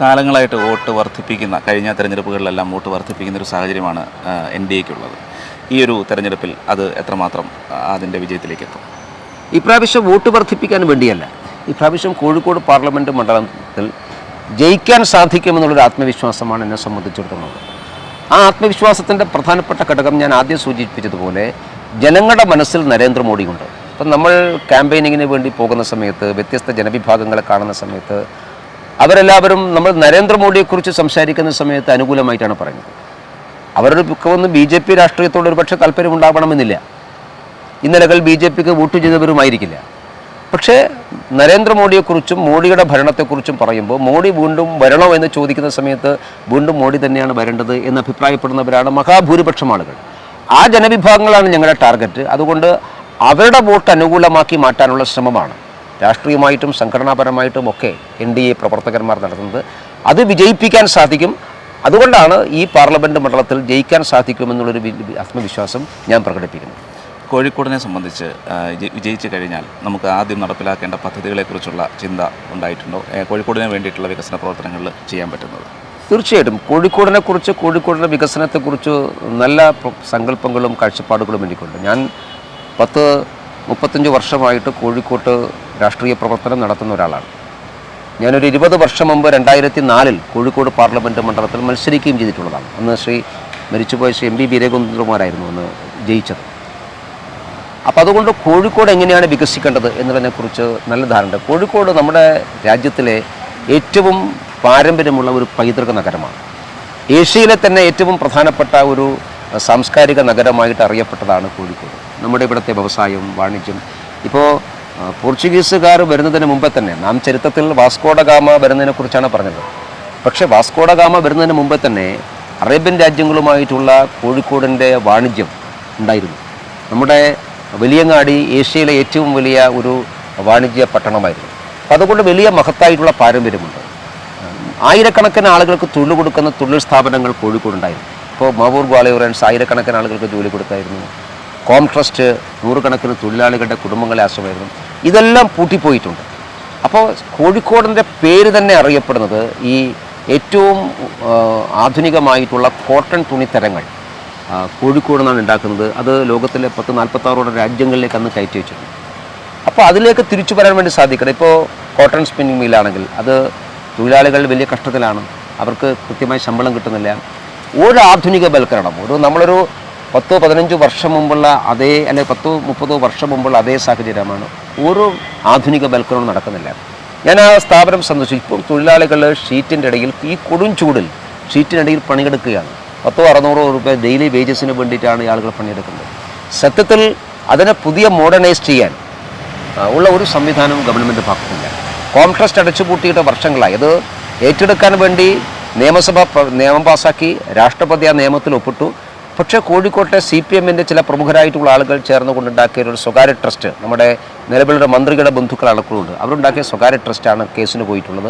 കാലങ്ങളായിട്ട് വോട്ട് വർദ്ധിപ്പിക്കുന്ന കഴിഞ്ഞ തെരഞ്ഞെടുപ്പുകളിലെല്ലാം വോട്ട് വർദ്ധിപ്പിക്കുന്ന ഒരു സാഹചര്യമാണ് എൻ ഡി എക്കുള്ളത് ഈ ഒരു തെരഞ്ഞെടുപ്പിൽ അത് എത്രമാത്രം അതിന്റെ വിജയത്തിലേക്ക് എത്തും ഇപ്രാവശ്യം വോട്ട് വർദ്ധിപ്പിക്കാൻ വേണ്ടിയല്ല ഇപ്രാവശ്യം കോഴിക്കോട് പാർലമെന്റ് മണ്ഡലത്തിൽ ജയിക്കാൻ സാധിക്കുമെന്നുള്ളൊരു ആത്മവിശ്വാസമാണ് എന്നെ സംബന്ധിച്ചിടത്തോളം. ആ ആത്മവിശ്വാസത്തിന്റെ പ്രധാനപ്പെട്ട ഘടകം ഞാൻ ആദ്യം സൂചിപ്പിച്ചതുപോലെ ജനങ്ങളുടെ മനസ്സിൽ നരേന്ദ്രമോദിയുണ്ട്. ഇപ്പം നമ്മൾ ക്യാമ്പയിനിങ്ങിന് വേണ്ടി പോകുന്ന സമയത്ത് വ്യത്യസ്ത ജനവിഭാഗങ്ങളെ കാണുന്ന സമയത്ത് അവരെല്ലാവരും നമ്മൾ നരേന്ദ്രമോദിയെക്കുറിച്ച് സംസാരിക്കുന്ന സമയത്ത് അനുകൂലമായിട്ടാണ് പറയുന്നത്. അവരുടെ മിക്കവൊന്നും ബി ജെ പി രാഷ്ട്രീയത്തോട് ഒരു പക്ഷേ താല്പര്യമുണ്ടാവണമെന്നില്ല ഇന്നലകൾ ബി ജെ പിക്ക് വോട്ട് ചെയ്തവരുമായിരിക്കില്ല. പക്ഷേ നരേന്ദ്രമോദിയെക്കുറിച്ചും മോഡിയുടെ ഭരണത്തെക്കുറിച്ചും പറയുമ്പോൾ മോഡി വീണ്ടും വരണോ എന്ന് ചോദിക്കുന്ന സമയത്ത് വീണ്ടും മോഡി തന്നെയാണ് വരേണ്ടത് എന്ന് അഭിപ്രായപ്പെടുന്നവരാണ് മഹാഭൂരിപക്ഷം ആളുകൾ. ആ ജനവിഭാഗങ്ങളാണ് ഞങ്ങളുടെ ടാർഗറ്റ്. അതുകൊണ്ട് അവരുടെ വോട്ട് അനുകൂലമാക്കി മാറ്റാനുള്ള ശ്രമമാണ്. രാഷ്ട്രീയമായിട്ടും സംഘടനാപരമായിട്ടും ഒക്കെ എൻ ഡി എ പ്രവർത്തകന്മാർ നടത്തുന്നത്. അത് വിജയിപ്പിക്കാൻ സാധിക്കും. അതുകൊണ്ടാണ് ഈ പാർലമെന്റ് മണ്ഡലത്തിൽ ജയിക്കാൻ സാധിക്കുമെന്നുള്ളൊരു ആത്മവിശ്വാസം ഞാൻ പ്രകടിപ്പിക്കുന്നത് കോഴിക്കോടിനെ സംബന്ധിച്ച് വിജയിച്ചു കഴിഞ്ഞാൽ നമുക്ക് ആദ്യം നടപ്പിലാക്കേണ്ട പദ്ധതികളെക്കുറിച്ചുള്ള ചിന്ത ഉണ്ടായിട്ടുണ്ടോ? കോഴിക്കോടിനെ വേണ്ടിയിട്ടുള്ള വികസന പ്രവർത്തനങ്ങൾ ചെയ്യാൻ പറ്റുന്നത്? തീർച്ചയായിട്ടും. കോഴിക്കോടിനെക്കുറിച്ച് കോഴിക്കോടിന്റെ വികസനത്തെക്കുറിച്ച് നല്ല സങ്കല്പങ്ങളും കാഴ്ചപ്പാടുകളും എനിക്കുണ്ട്. ഞാൻ പത്ത് മുപ്പത്തഞ്ച് വർഷമായിട്ട് കോഴിക്കോട്ട് രാഷ്ട്രീയ പ്രവർത്തനം നടത്തുന്ന ഒരാളാണ്. ഞാനൊരു ഇരുപത് വർഷം മുമ്പ് രണ്ടായിരത്തി നാലിൽ കോഴിക്കോട് പാർലമെന്റ് മണ്ഡലത്തിൽ മത്സരിക്കുകയും ചെയ്തിട്ടുള്ളതാണ്. അന്ന് ശ്രീ മരിച്ചുപോയ ശ്രീ എം പി വീരകുമാരായിരുന്നു അന്ന് ജയിച്ചത്. അപ്പോൾ അതുകൊണ്ട് കോഴിക്കോട് എങ്ങനെയാണ് വികസിക്കേണ്ടത് എന്നതിനെക്കുറിച്ച് നല്ല ധാരണ കോഴിക്കോട് നമ്മുടെ രാജ്യത്തിലെ ഏറ്റവും പാരമ്പര്യമുള്ള ഒരു പൈതൃക നഗരമാണ്. ഏഷ്യയിലെ തന്നെ ഏറ്റവും പ്രധാനപ്പെട്ട ഒരു സാംസ്കാരിക നഗരമായിട്ട് അറിയപ്പെട്ടതാണ് കോഴിക്കോട്. നമ്മുടെ ഇവിടുത്തെ വ്യവസായവും വാണിജ്യം. ഇപ്പോൾ പോർച്ചുഗീസുകാർ വരുന്നതിന് മുമ്പേ തന്നെ നാം ചരിത്രത്തിൽ വാസ്കോഡ ഗാമ വരുന്നതിനെക്കുറിച്ചാണ് പറഞ്ഞത്. പക്ഷേ വാസ്കോഡ ഗാമ വരുന്നതിന് മുമ്പേ തന്നെ അറേബ്യൻ രാജ്യങ്ങളുമായിട്ടുള്ള കോഴിക്കോടിന്റെ വാണിജ്യം ഉണ്ടായിരുന്നു. നമ്മുടെ വലിയങ്ങാടി ഏഷ്യയിലെ ഏറ്റവും വലിയ ഒരു വാണിജ്യ പട്ടണമായിരുന്നു. അപ്പോൾ അതുകൊണ്ട് വലിയ മഹത്തായിട്ടുള്ള പാരമ്പര്യമുണ്ട്. ആയിരക്കണക്കിന് ആളുകൾക്ക് തൊഴിൽ കൊടുക്കുന്ന തൊഴിൽ സ്ഥാപനങ്ങൾ കോഴിക്കോടുണ്ടായിരുന്നു. ഇപ്പോൾ മാവൂർ ഗ്വാളിയോറൻസ് ആയിരക്കണക്കിന് ആളുകൾക്ക് ജോലി കൊടുത്തായിരുന്നു. കോം ട്രസ്റ്റ് നൂറുകണക്കിന് തൊഴിലാളികളുടെ കുടുംബങ്ങളെ ആശ്രമായിരുന്നു ഇതെല്ലാം പൂട്ടിപ്പോയിട്ടുണ്ട്. അപ്പോൾ കോഴിക്കോടിന്റെ പേര് തന്നെ അറിയപ്പെടുന്നത് ഈ ഏറ്റവും ആധുനികമായിട്ടുള്ള കോട്ടൺ തുണിത്തരങ്ങൾ കോഴിക്കോട് നിന്നാണ് ഉണ്ടാക്കുന്നത്. അത് ലോകത്തിലെ പത്ത് നാൽപ്പത്താറോടെ രാജ്യങ്ങളിലേക്ക് അന്ന് കയറ്റി വെച്ചിട്ടുണ്ട്. അപ്പോൾ അതിലേക്ക് തിരിച്ചു വരാൻ വേണ്ടി സാധിക്കണം. ഇപ്പോൾ കോട്ടൺ സ്പിന്നിങ് മില്ലാണെങ്കിൽ അത് തൊഴിലാളികൾ വലിയ കഷ്ടത്തിലാണ്. അവർക്ക് കൃത്യമായി ശമ്പളം കിട്ടുന്നില്ല. ഒരു ആധുനിക വൽക്കരണം ഒരു നമ്മളൊരു പത്തോ പതിനഞ്ചോ വർഷം മുമ്പുള്ള അതേ അല്ലെ പത്തോ മുപ്പതോ വർഷം മുമ്പുള്ള അതേ സാഹചര്യമാണ്. ഒരു ആധുനികവൽക്കരണവും നടക്കുന്നില്ല. ഞാൻ ആ സ്ഥാപനം സന്ദർശിച്ചു ഇപ്പോൾ തൊഴിലാളികൾ ഷീറ്റിന്റെ ഇടയിൽ ഈ കൊടും ചൂടിൽ ഷീറ്റിനിടയിൽ പണിയെടുക്കുകയാണ്. പത്തോ അറുന്നൂറോ രൂപ ഡെയിലി വേജസിന് വേണ്ടിയിട്ടാണ് ആളുകൾ പണിയെടുക്കുന്നത്. സത്യത്തിൽ അതിനെ പുതിയ മോഡേണൈസ് ചെയ്യാൻ ഉള്ള ഒരു സംവിധാനവും ഗവൺമെന്റ് ഭാഗത്തില്ല കോൺട്രസ്റ്റ് അടച്ചുപൂട്ടിയിട്ട് വർഷങ്ങളായി. അത് ഏറ്റെടുക്കാൻ വേണ്ടി നിയമസഭ നിയമം പാസാക്കി രാഷ്ട്രപതി ആ നിയമത്തിൽ ഒപ്പിട്ടു. പക്ഷേ കോഴിക്കോട്ടെ സി പി എമ്മിന്റെ ചില പ്രമുഖരായിട്ടുള്ള ആളുകൾ ചേർന്നുകൊണ്ടുണ്ടാക്കിയ ഒരു സ്വകാര്യ ട്രസ്റ്റ് നമ്മുടെ നിലവിലുള്ള മന്ത്രിയുടെ ബന്ധുക്കൾ അടക്കമുണ്ട് അവരുണ്ടാക്കിയ സ്വകാര്യ ട്രസ്റ്റാണ് കേസിന് പോയിട്ടുള്ളത്.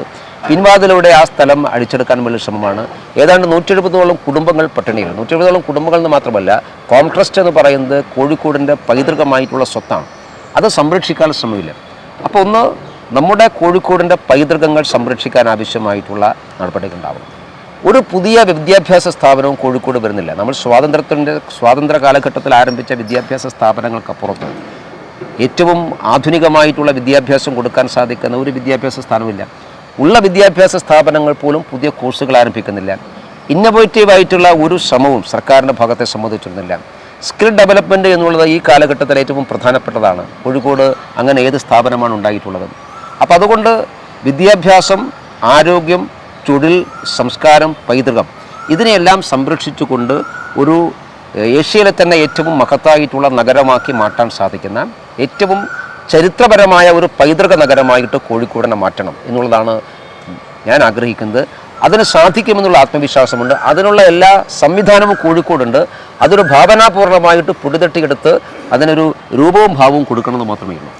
പിൻവാതിലൂടെ ആ സ്ഥലം അടിച്ചെടുക്കാൻ വലിയ ശ്രമമാണ്. ഏതാണ്ട് നൂറ്റി എഴുപതോളം കുടുംബങ്ങൾ പട്ടിണിയിൽ നൂറ്റി എഴുപതോളം കുടുംബങ്ങൾ എന്ന് മാത്രമല്ല കോം ട്രസ്റ്റ് എന്ന് പറയുന്നത് കോഴിക്കോടിന്റെ പൈതൃകമായിട്ടുള്ള സ്വത്താണ്. അത് സംരക്ഷിക്കാൻ ശ്രമമില്ല. അപ്പോൾ ഒന്ന് നമ്മുടെ കോഴിക്കോടിന്റെ പൈതൃകങ്ങൾ സംരക്ഷിക്കാൻ ആവശ്യമായിട്ടുള്ള നടപടികൾ ഉണ്ടാവണം ഒരു പുതിയ വിദ്യാഭ്യാസ സ്ഥാപനവും കോഴിക്കോട് വരുന്നില്ല. നമ്മൾ സ്വാതന്ത്ര്യത്തിന്റെ സ്വാതന്ത്ര്യ കാലഘട്ടത്തിൽ ആരംഭിച്ച വിദ്യാഭ്യാസ സ്ഥാപനങ്ങൾക്കപ്പുറത്ത് ഏറ്റവും ആധുനികമായിട്ടുള്ള വിദ്യാഭ്യാസം കൊടുക്കാൻ സാധിക്കുന്ന ഒരു വിദ്യാഭ്യാസ സ്ഥാനമില്ല ഉള്ള വിദ്യാഭ്യാസ സ്ഥാപനങ്ങൾ പോലും പുതിയ കോഴ്സുകൾ ആരംഭിക്കുന്നില്ല. ഇന്നോവേറ്റീവ് ആയിട്ടുള്ള ഒരു ശ്രമവും സർക്കാരിന്റെ ഭാഗത്തെ സംബന്ധിച്ചിരുന്നില്ല. സ്കിൽ ഡെവലപ്മെന്റ് എന്നുള്ളത് ഈ കാലഘട്ടത്തിൽ ഏറ്റവും പ്രധാനപ്പെട്ടതാണ്. കോഴിക്കോട് അങ്ങനെ ഏത് സ്ഥാപനമാണ് ഉണ്ടായിട്ടുള്ളത്. അപ്പോൾ അതുകൊണ്ട് വിദ്യാഭ്യാസം ആരോഗ്യം തൊഴിൽ സംസ്കാരം പൈതൃകം ഇതിനെയെല്ലാം സംരക്ഷിച്ചുകൊണ്ട് ഒരു ഏഷ്യയിലെ തന്നെ ഏറ്റവും മഹത്തായിട്ടുള്ള നഗരമാക്കി മാറ്റാൻ സാധിക്കുന്ന ഏറ്റവും ചരിത്രപരമായ ഒരു പൈതൃക നഗരമായിട്ട് കോഴിക്കോടിനെ മാറ്റണം എന്നുള്ളതാണ് ഞാൻ ആഗ്രഹിക്കുന്നത്. അതിന് സാധിക്കുമെന്നുള്ള ആത്മവിശ്വാസമുണ്ട്. അതിനുള്ള എല്ലാ സംവിധാനവും കോഴിക്കോടുണ്ട്. അതൊരു ഭാവനാപൂർണമായിട്ട് പൊടിതട്ടിയെടുത്ത് അതിനൊരു രൂപവും ഭാവവും കൊടുക്കണമെന്ന് മാത്രമേ ഉള്ളൂ.